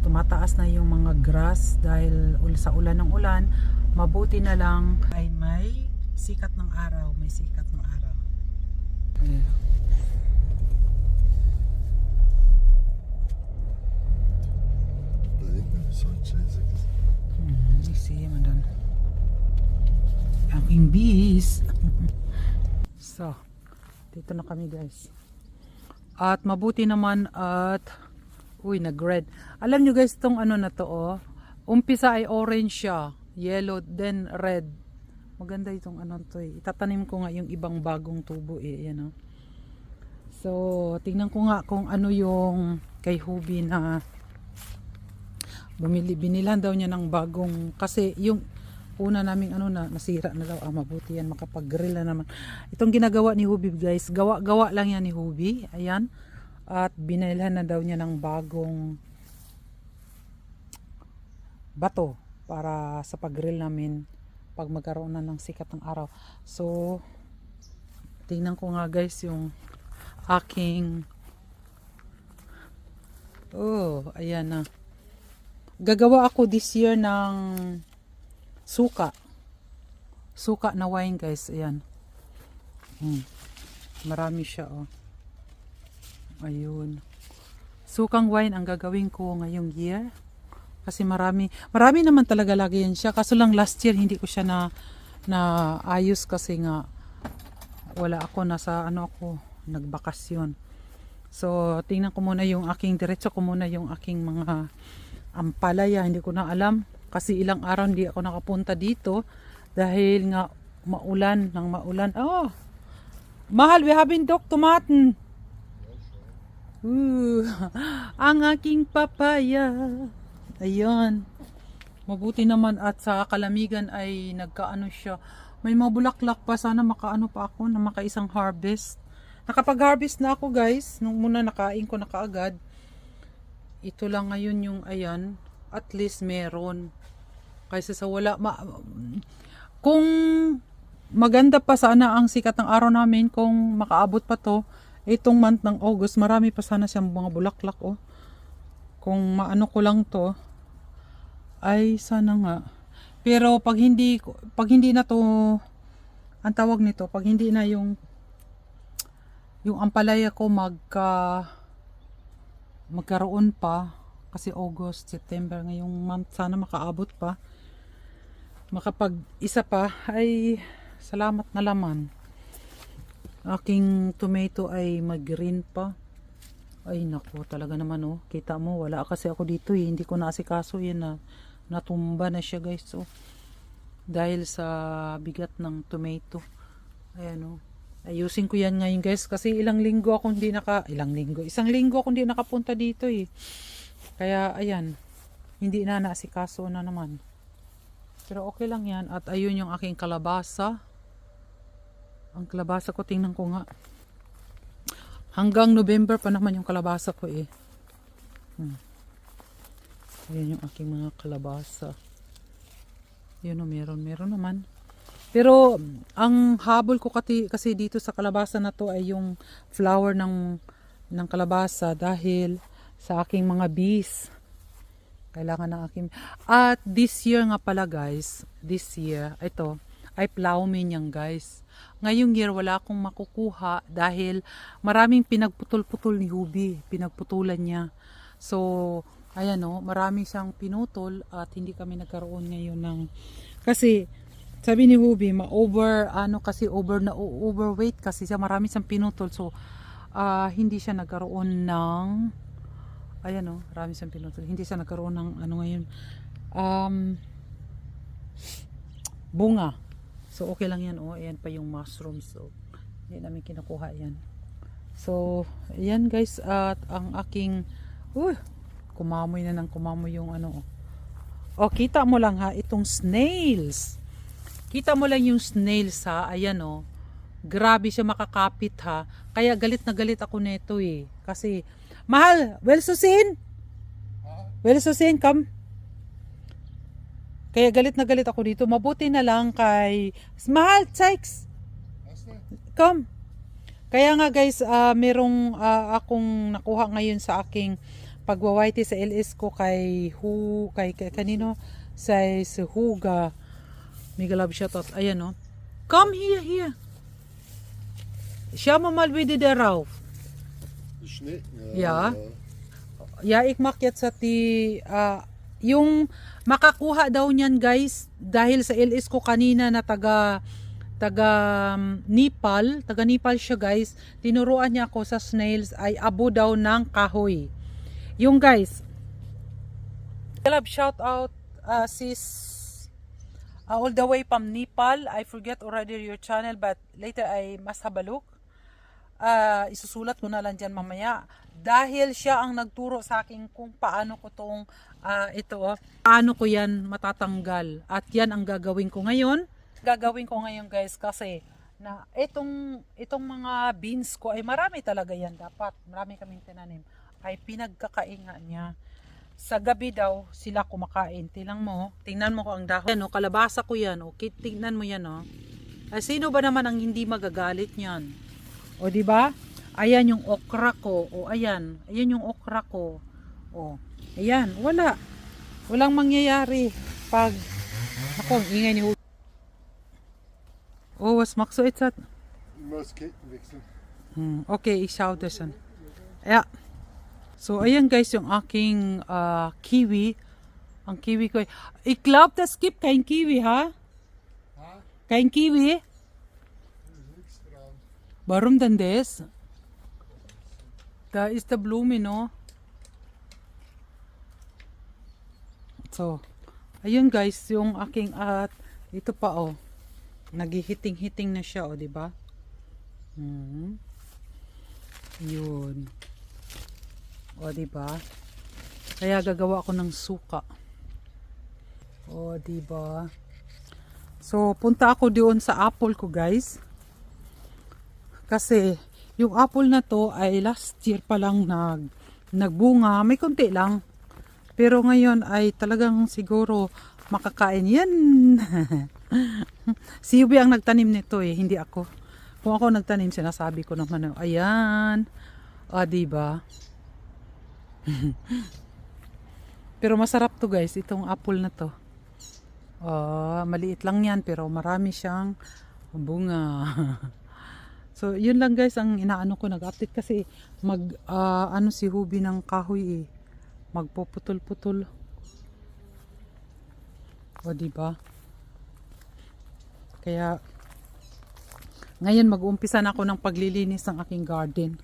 tumataas na yung mga grass dahil sa ulan ng ulan mabuti na lang ay may sikat ng araw may sikat ng araw Ayan. Hmm, isi man doon. Aking bis. so, dito na kami guys. At mabuti naman at uy, nag-red. Alam nyo guys, tong ano na to oh. Umpisa ay orange siya, yellow, then red. Maganda itong ano to eh. Itatanim ko nga yung ibang bagong tubo eh. Yan oh. So, tingnan ko nga kung ano yung kay Hubi na bumili binilan daw niya ng bagong kasi yung una naming ano na nasira na daw ah mabuti yan makapag-grill na naman itong ginagawa ni Hubi guys gawa gawa lang yan ni Hubi ayan at binilhan na daw niya ng bagong bato para sa pag-grill namin pag magkaroon na ng sikat ng araw so tingnan ko nga guys yung aking oh ayan na gagawa ako this year ng suka. Suka na wine guys. Ayan. Hmm. Marami siya oh. Ayun. Sukang wine ang gagawin ko ngayong year. Kasi marami, marami naman talaga lagi yan siya. Kaso lang last year hindi ko siya na, na ayos kasi nga wala ako nasa ano ako nagbakasyon. So, tingnan ko muna yung aking diretso ko muna yung aking mga ampalaya, hindi ko na alam kasi ilang araw hindi ako nakapunta dito dahil nga maulan ng maulan. Oh. Mahal, we have dok tomaten. Ooh, ang aking papaya. Ayun. Mabuti naman at sa kalamigan ay nagkaano siya. May mga bulaklak pa. Sana makaano pa ako na makaisang harvest. Nakapag-harvest na ako guys. Nung muna nakain ko na kaagad ito lang ngayon yung ayan at least meron kaysa sa wala ma, kung maganda pa sana ang sikat ng araw namin kung makaabot pa to itong month ng August marami pa sana siyang mga bulaklak oh. Kung maano ko lang to ay sana nga. Pero pag hindi pag hindi na to ang tawag nito pag hindi na yung yung ampalaya ko magka magkaroon pa kasi August, September ngayong month sana makaabot pa makapag isa pa ay salamat na laman aking tomato ay mag green pa ay nako talaga naman oh kita mo wala kasi ako dito eh. hindi ko naasikaso yan na natumba na siya guys so dahil sa bigat ng tomato ayan oh Ayusin ko yan ngayon guys kasi ilang linggo ako hindi naka ilang linggo isang linggo ako hindi nakapunta dito eh. Kaya ayan hindi na naasikaso na naman. Pero okay lang yan at ayun yung aking kalabasa. Ang kalabasa ko tingnan ko nga. Hanggang November pa naman yung kalabasa ko eh. Hmm. Ayan yung aking mga kalabasa. Yun o meron meron naman. Pero ang habol ko kasi, dito sa kalabasa na to ay yung flower ng ng kalabasa dahil sa aking mga bees. Kailangan ng aking at this year nga pala guys, this year ito ay plowman yan guys. Ngayong year wala akong makukuha dahil maraming pinagputol-putol ni Hubi, pinagputulan niya. So, ayan o, marami siyang pinutol at hindi kami nagkaroon ngayon ng kasi sabi ni Hubi, ma-over, ano kasi over na overweight kasi siya marami siyang pinutol. So, ah, hindi siya nagkaroon ng, ayan o, marami siyang pinutol. Hindi siya nagkaroon ng, ano ngayon, um, bunga. So, okay lang yan o. Ayan pa yung mushroom. So, hindi namin kinukuha yan. So, ayan guys. At ang aking, uh, kumamoy na ng kumamoy yung ano. O, kita mo lang ha, itong snails. Kita mo lang yung snails ha, ayan o. Grabe siya makakapit ha. Kaya galit na galit ako nito eh. Kasi, mahal, well susin. Well susin, come. Kaya galit na galit ako dito. Mabuti na lang kay, mahal, Sykes. Come. Kaya nga guys, ah, merong ah, akong nakuha ngayon sa aking pagwawaiti sa LS ko kay Hu, kay, kay kanino? Sa, Huga. Mega love shoutout. Ayan no. Come here, here. Siya mamalwidi de raw. The Schnitt? Ja. Ya, ik makyat sa ti ah, yung makakuha daw niyan guys dahil sa LS ko kanina na taga taga um, Nepal, taga Nepal siya guys. Tinuruan niya ako sa snails ay abo daw ng kahoy. Yung guys, love shout out uh, sis uh, all the way from Nepal. I forget already your channel but later I must have a look ah, isusulat ko na lang dyan mamaya. Dahil siya ang nagturo sa akin kung paano ko tong ah, ito, oh, paano ko yan matatanggal. At yan ang gagawin ko ngayon. Gagawin ko ngayon guys kasi na itong itong mga beans ko ay marami talaga yan dapat. Marami kaming tinanim. Ay pinagkakainga niya. Sa gabi daw sila kumakain. Tilang mo, tingnan mo ko ang dahon. Yan, oh, kalabasa ko yan. Oh. Tingnan mo yan, oh. Ay, sino ba naman ang hindi magagalit niyan? O di ba? Ayan yung okra ko. O ayan, ayan yung okra ko. O, ayan, wala. Walang mangyayari pag ako, ang ingay ni Oh, was magst du jetzt? Ich muss Ketten wechseln. Hmm, okay, ich schaue das an. Ja. So, ayan guys, yung aking ah, kiwi. Ang kiwi ko. Ich glaube, das gibt kein Kiwi, ha? Ha? Kein Kiwi? Da ist nichts dran. Warum denn das? Da ist der Blume, no? So, ayun guys, yung aking at ito pa oh. Nagihiting-hiting na siya oh, di ba? Hmm. Yun. O, di ba? Kaya gagawa ako ng suka. O, di ba? So, punta ako doon sa apple ko, guys. Kasi yung apple na to ay last year pa lang nag nagbunga, may konti lang. Pero ngayon ay talagang siguro makakain yan. si Yubi ang nagtanim nito eh, hindi ako. Kung ako nagtanim, sinasabi ko naman, ayan. Ah, di ba? pero masarap to guys, itong apple na to. Ah, maliit lang yan pero marami siyang bunga. So, yun lang guys ang inaano ko nag-update kasi mag ah, ano si Hubi ng kahoy eh. Magpuputol-putol. O di ba? Kaya ngayon mag-uumpisa na ako ng paglilinis ng aking garden.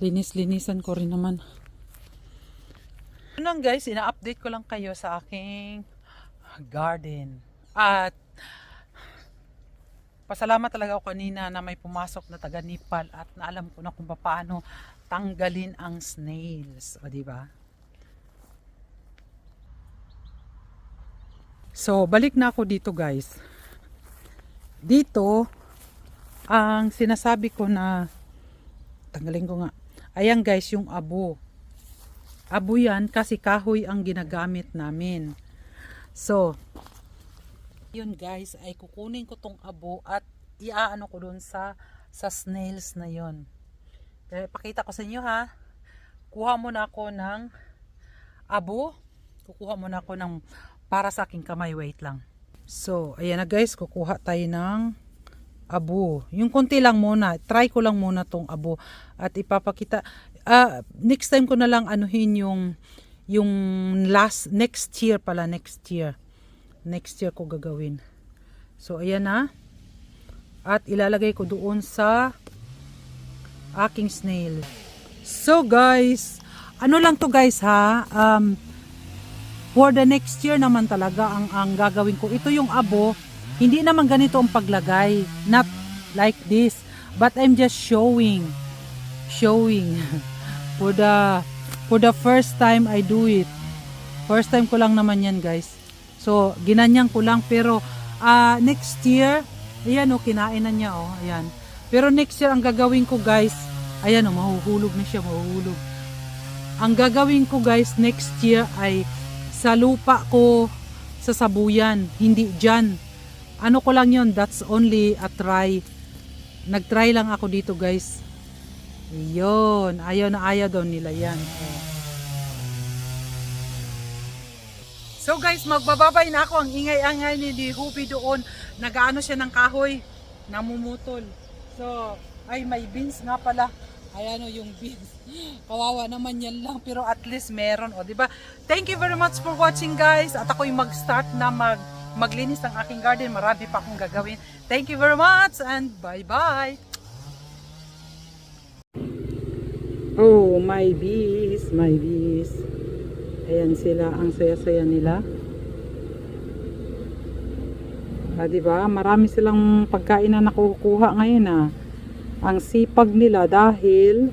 Linis-linisan ko rin naman. Yun lang guys, ina-update ko lang kayo sa aking garden. At pasalamat talaga ako kanina na may pumasok na taga Nepal at naalam ko na kung paano tanggalin ang snails. O, di ba? So, balik na ako dito guys. Dito, ang sinasabi ko na, tanggalin ko nga, ayan guys, yung abo. Abo yan kasi kahoy ang ginagamit namin. So, yun guys, ay kukunin ko tong abo at iaano ko dun sa sa snails na yon. Kaya pakita ko sa inyo ha. Kuha muna ako ng abo. Kukuha muna ako ng para sa aking kamay. Wait lang. So, ayan na guys. Kukuha tayo ng abo. Yung konti lang muna. Try ko lang muna tong abo. At ipapakita. ah next time ko na lang anuhin yung yung last next year pala next year next year ko gagawin. So, ayan na. At ilalagay ko doon sa aking snail. So, guys, ano lang to guys ha, um, for the next year naman talaga ang, ang gagawin ko. Ito yung abo, hindi naman ganito ang paglagay. Not like this. But I'm just showing. Showing. for the, for the first time I do it. First time ko lang naman yan guys. So, ginanyan ko lang pero ah, next year, ayan o, kinain na niya o, ayan. Pero next year, ang gagawin ko guys, ayan o, mahuhulog na siya, mahuhulog. Ang gagawin ko guys, next year ay sa lupa ko sa sabuyan, hindi dyan. Ano ko lang yon that's only a try Nag-try lang ako dito guys. Yun. Ayaw na ayaw daw nila yan. Oh. So guys, magbababay na ako. Ang ingay-angay ni Di Hubi doon. Nagaano siya ng kahoy. Namumutol. So, ay may beans nga pala. Ayan o yung beans. Kawawa naman yan lang. Pero at least meron. O, ba? Thank you very much for watching guys. At ako'y mag-start na mag maglinis ng aking garden. Marami pa akong gagawin. Thank you very much and bye-bye. Oh, my bees, my bees. Ayan sila, ang saya-saya nila. Ah, di ba? Marami silang pagkain na nakukuha ngayon ah. Ang sipag nila dahil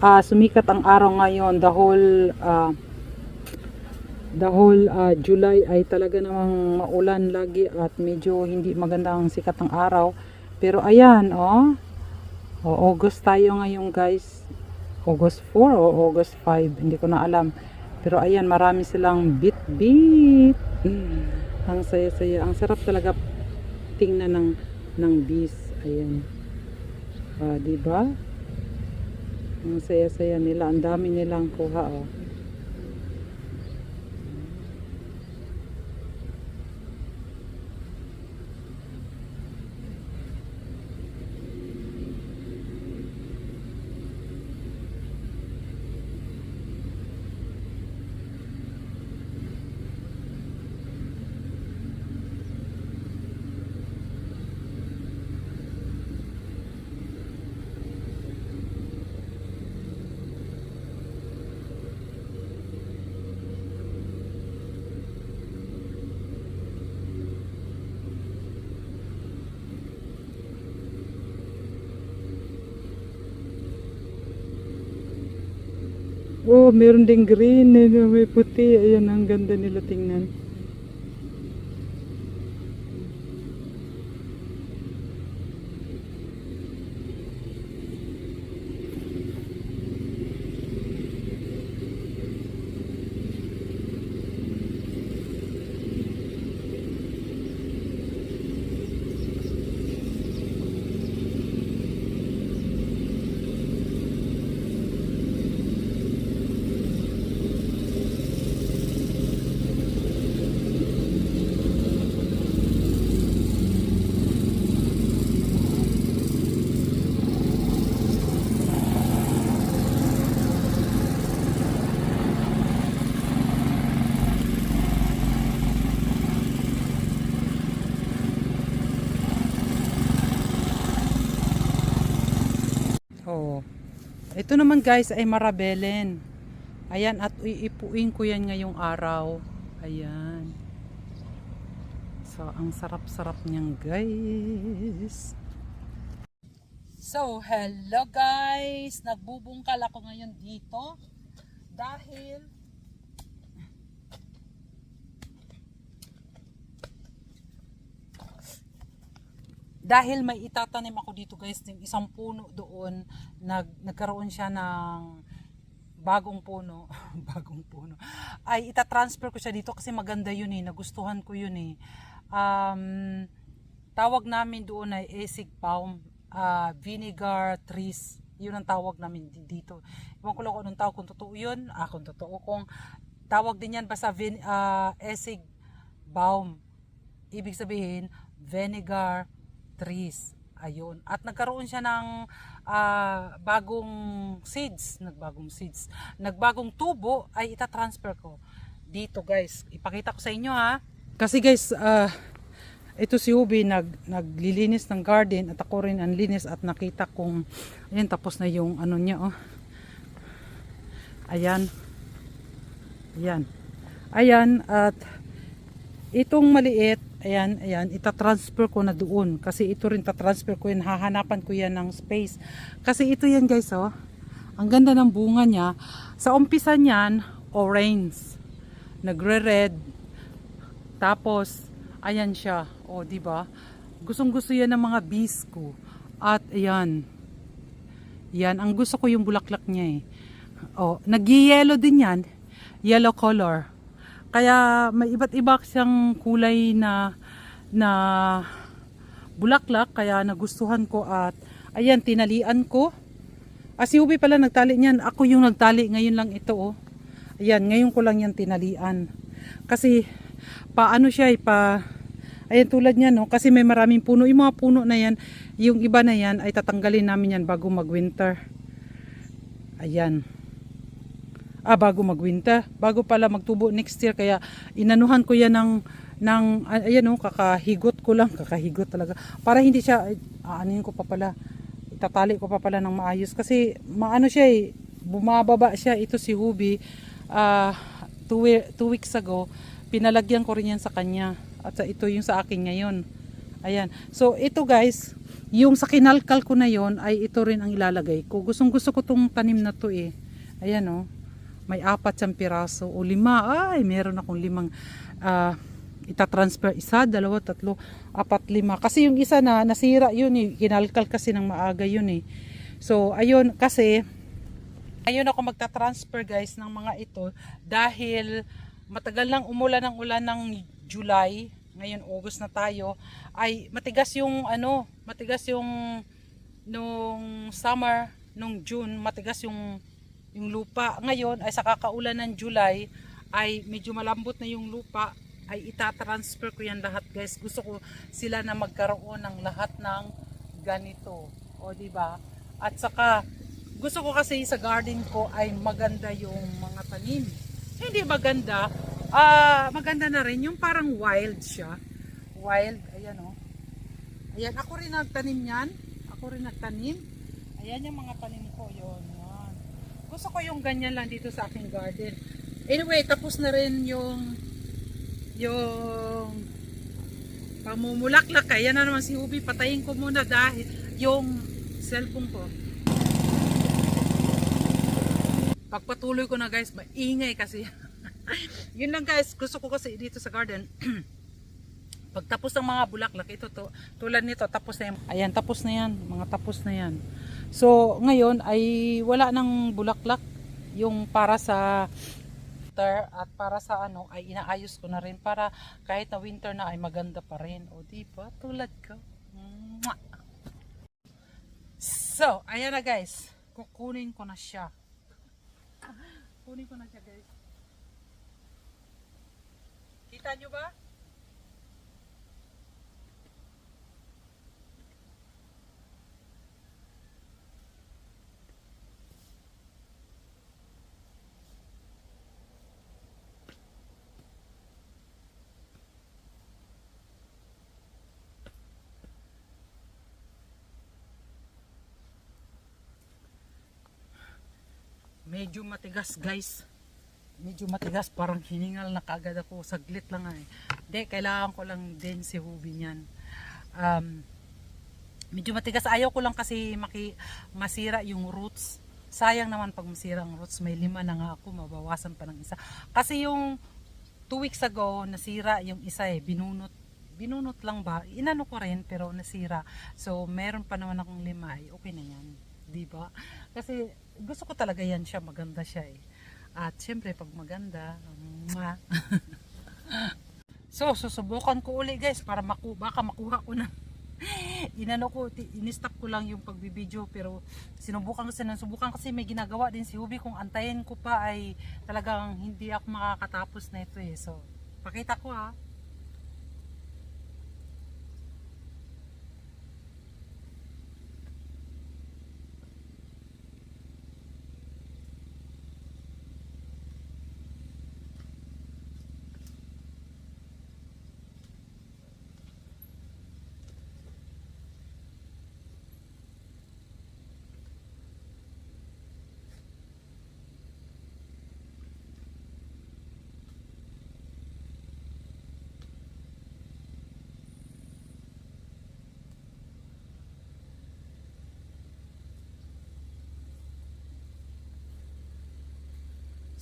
ah, sumikat ang araw ngayon the whole ah, the whole ah, July ay talaga namang maulan lagi at medyo hindi maganda ang sikat ng araw. Pero ayan, oh. O, August tayo ngayon guys. August 4 o August 5, hindi ko na alam. Pero ayan, marami silang bit-bit. Mm, Ang saya-saya. Ang sarap talaga tingnan ng ng bees. Ayan. Ah, di ba? Ang saya-saya nila. Ang dami nilang kuha, oh. Oh, meron ding green, eh, may puti. Ayan, ang ganda nila tingnan. Ito naman guys ay marabelen. Ayan at iipuin ko yan ngayong araw. Ayan. So ang sarap-sarap niyan guys. So hello guys. Nagbubungkal ako ngayon dito. Dahil dahil may itatanim ako dito guys, yung isang puno doon, nag, nagkaroon siya ng bagong puno, bagong puno, ay itatransfer ko siya dito kasi maganda yun eh, nagustuhan ko yun eh. Um, tawag namin doon ay esig palm, ah, vinegar trees, yun ang tawag namin di- dito. Iwan ko lang kung anong tawag, kung totoo yun, ah, kung totoo, kung tawag din yan basta vin, ah, esig balm, ibig sabihin, vinegar trees. Ayun. At nagkaroon siya ng ah, bagong seeds, nagbagong seeds, nagbagong tubo ay itatransfer ko dito guys. Ipakita ko sa inyo ha. Kasi guys, ah, ito si Ubi nag, naglilinis ng garden at ako rin ang linis at nakita kong ayan tapos na yung ano niya oh. Ayan. Ayan. Ayan at itong maliit, ayan, ayan, itatransfer ko na doon. Kasi ito rin tatransfer ko yan, hahanapan ko yan ng space. Kasi ito yan guys, oh. Ang ganda ng bunga niya. Sa umpisa niyan, orange. Nagre-red. Tapos, ayan siya. O, di ba? Gustong gusto yan ng mga bees ko. At, ayan. Yan, ang gusto ko yung bulaklak niya eh. Oh, nag-yellow din yan. Yellow color. Kaya may iba't iba siyang kulay na na bulaklak kaya nagustuhan ko at ayan tinalian ko. Ah, si Ubi pala nagtali niyan. Ako yung nagtali ngayon lang ito oh. Ayan, ngayon ko lang yan tinalian. Kasi paano siya eh, pa Ayan tulad niyan no kasi may maraming puno. Yung mga puno na yan, yung iba na yan ay tatanggalin namin yan bago mag-winter. Ayan. Ah, bago mag-winter. Bago pala magtubo next year. Kaya inanuhan ko yan ng, ng ah, ayan oh, kakahigot ko lang. Kakahigot talaga. Para hindi siya, aanin ko pa pala. Itatali ko pa pala ng maayos. Kasi maano siya eh, bumababa siya. Ito si Hubi. Ah, two, two weeks ago, pinalagyan ko rin yan sa kanya. At sa ito yung sa akin ngayon. Ayan. So, ito guys, yung sa kinalkal ko na yon ay ito rin ang ilalagay ko. Gustong gusto ko tong tanim na to eh. Ayan oh. May apat siyang piraso o lima. Ay, meron akong limang ah, itatransfer. Isa, dalawa, tatlo, apat, lima. Kasi yung isa na nasira yun eh. Kinalkal kasi ng maaga yun eh. So, ayun, kasi ayun ako magta-transfer guys ng mga ito dahil matagal nang umulan ng ulan ng July ngayon August na tayo ay matigas yung ano matigas yung nung summer nung June matigas yung yung lupa ngayon ay sa kakaulan ng July ay medyo malambot na yung lupa ay itatransfer ko yan lahat guys gusto ko sila na magkaroon ng lahat ng ganito o di ba at saka gusto ko kasi sa garden ko ay maganda yung mga tanim. Hindi maganda, ah maganda na rin yung parang wild siya. Wild, ayan oh. Ayan, ako rin nagtanim yan. Ako rin nagtanim. Ayan yung mga tanim. Gusto ko yung ganyan lang dito sa aking garden. Anyway, tapos na rin yung yung pamumulaklak. Kaya na naman si Ubi, patayin ko muna dahil yung cellphone ko. Pagpatuloy ko na guys, maingay kasi. Yun lang guys, gusto ko kasi dito sa garden. Pagtapos ng mga bulaklak, ito to, tulad nito, tapos na yan. Ayan, tapos na yan. Mga tapos na yan. So, ngayon ay wala nang bulaklak. Yung para sa winter at para sa ano ay inaayos ko na rin para kahit na winter na ay maganda pa rin. O di ba? Tulad ko. Mwah! So, ayan na guys. Kukunin ko na siya. Kunin ko na siya guys. Kita nyo ba? Medyo matigas guys. Medyo matigas. Parang hiningal na kagad ako. Saglit lang ay. Hindi, kailangan ko lang din si Hubi niyan. Um, medyo matigas. Ayaw ko lang kasi maki, masira yung roots. Sayang naman pag masira ang roots. May lima na nga ako. Mabawasan pa ng isa. Kasi yung two weeks ago, nasira yung isa eh. Binunot binunot lang ba? Inano ko rin pero nasira. So, meron pa naman akong lima ay okay na yan. Di ba? Kasi gusto ko talaga yan siya. Maganda siya eh. At syempre, pag maganda, mwah. so, susubukan ko uli guys para maku baka makuha ko na. Inano ko, in-stop ko lang yung pagbibideo pero sinubukan ko sinubukan kasi may ginagawa din si Hubi kung antayin ko pa ay talagang hindi ako makakatapos na ito eh. So, pakita ko ha.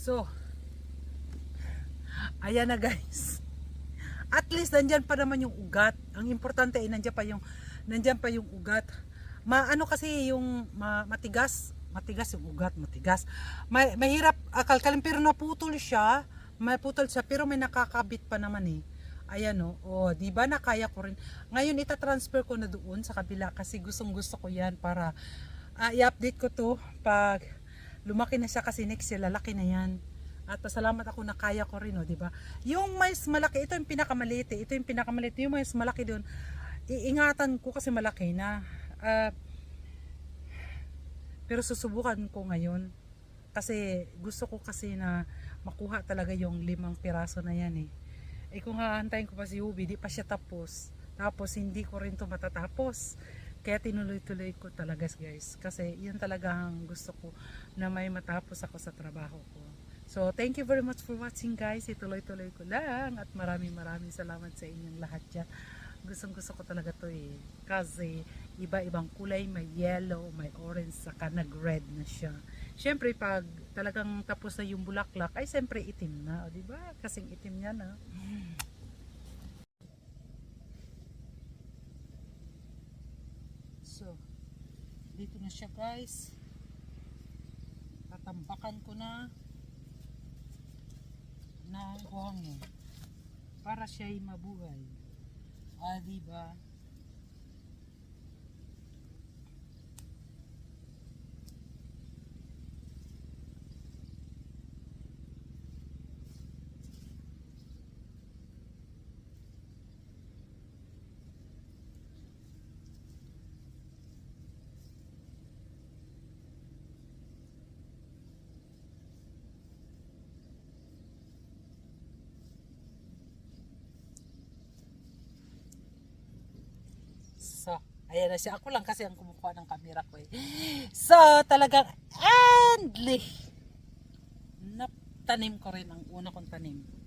So, ayan na guys. At least nandyan pa naman yung ugat. Ang importante ay nandyan pa yung nandyan pa yung ugat. Maano kasi yung ma, matigas, matigas yung ugat, matigas. May, mahirap akalkalin pero naputol siya. May putol siya pero may nakakabit pa naman eh. Ayan o, oh, di ba nakaya ko rin. Ngayon ita-transfer ko na doon sa kabila kasi gustong gusto ko yan para ah, i-update ko to pag lumaki na siya kasi next year lalaki na yan. At pasalamat ako na kaya ko rin, oh, di ba? Yung mais malaki, ito yung pinakamaliit, ito yung pinakamaliit, yung mais malaki doon. Iingatan ko kasi malaki na. Ah, pero susubukan ko ngayon kasi gusto ko kasi na makuha talaga yung limang piraso na yan eh. Eh kung hahantayin ko pa si Ubi, di pa siya tapos. Tapos hindi ko rin to matatapos. Kaya tinuloy-tuloy ko talaga guys. Kasi yun talaga ang gusto ko na may matapos ako sa trabaho ko. So thank you very much for watching guys. Ituloy-tuloy ko lang at maraming maraming salamat sa inyong lahat dyan. Gustong gusto ko talaga to eh. Kasi iba-ibang kulay, may yellow, may orange, saka nag-red na siya. Siyempre, pag talagang tapos na yung bulaklak, ay siyempre itim na, o, di ba? Kasing itim niya na. So, dito na siya guys. Tatambakan ko na ng buhangin para siya ay mabuhay. Ah, di ba? So, ayan na siya. Ako lang kasi ang kumukuha ng camera ko eh. So, talagang endly. Natanim ko rin ang una kong tanim.